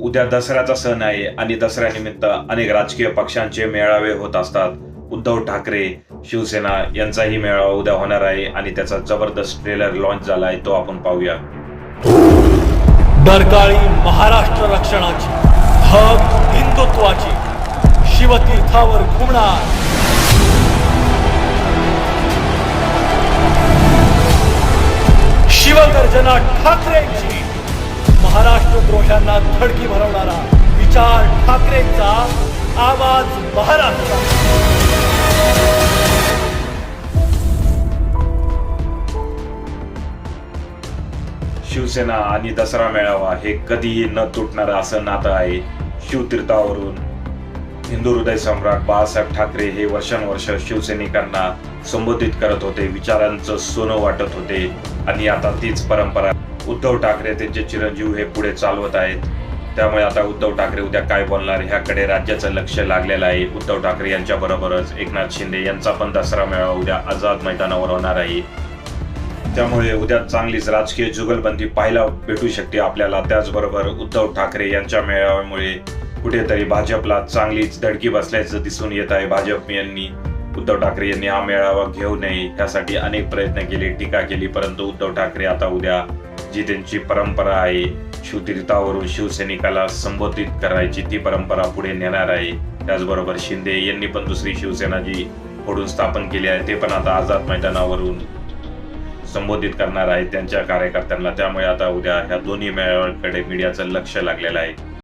उद्या दसऱ्याचा सण आहे आणि दसऱ्यानिमित्त अनेक राजकीय पक्षांचे मेळावे होत असतात. उद्धव ठाकरे शिवसेना यांचाही मेळावा उद्या होणार आहे आणि त्याचा जबरदस्त ट्रेलर लॉन्च झाला आहे तो आपण पाहूया. डरकाळी महाराष्ट्र रक्षणाची हक हिंदुत्वाची शिवतीर्थावर घुमणार. शिवगर्जना ठाकरेंची. महाराष्ट्र द्रोशांना धडकी भरवणारा विचार ठाकरेंचा आवाज महाराष्ट्र. शिवसेना आणि दसरा मेळावा हे कधीही न तुटणारं असं नातं आहे शिवतीर्थावरून. हिंदू हृदय सम्राट बाळासाहेब ठाकरे हे वर्षानुवर्ष शिवसैनिकांना संबोधित करत होते विचारांचं सोनं वाटत होते. आणि आता तीच परंपरा उद्धव ठाकरे त्यांचे चिरंजीव हे पुढे चालवत आहेत. त्यामुळे आता उद्धव ठाकरे उद्या काय बोलणार ह्याकडे राज्याचं लक्ष लागलेलं आहे. उद्धव ठाकरे यांच्या बरोबरच एकनाथ शिंदे यांचा पण दसरा मेळावा उद्या आझाद मैदानावर होणार आहे. त्यामुळे उद्या चांगलीच राजकीय जुगलबंदी पाहायला भेटू शकते आपल्याला. त्याचबरोबर उद्धव ठाकरे यांच्या मेळाव्यामुळे कुठेतरी भाजपला चांगलीच धडकी बसल्याचं दिसून येत आहे. भाजप यांनी उद्धव ठाकरे यांनी हा मेळावा घेऊ नये यासाठी अनेक प्रयत्न केले टीका केली परंतु उद्धव ठाकरे आता उद्या जी त्यांची परंपरा आहे शिवतीर्थावरून शिवसैनिकाला संबोधित करायची ती परंपरा पुढे नेणार आहे. त्याचबरोबर शिंदे यांनी पण दुसरी शिवसेना जी फोडून स्थापन केली आहे ते पण आता आझाद मैदानावरून संबोधित करणार आहेत त्यांच्या कार्यकर्त्यांना. त्यामुळे आता उद्या ह्या दोन्ही मेळाव्यांकडे मीडियाचं लक्ष लागलेलं आहे.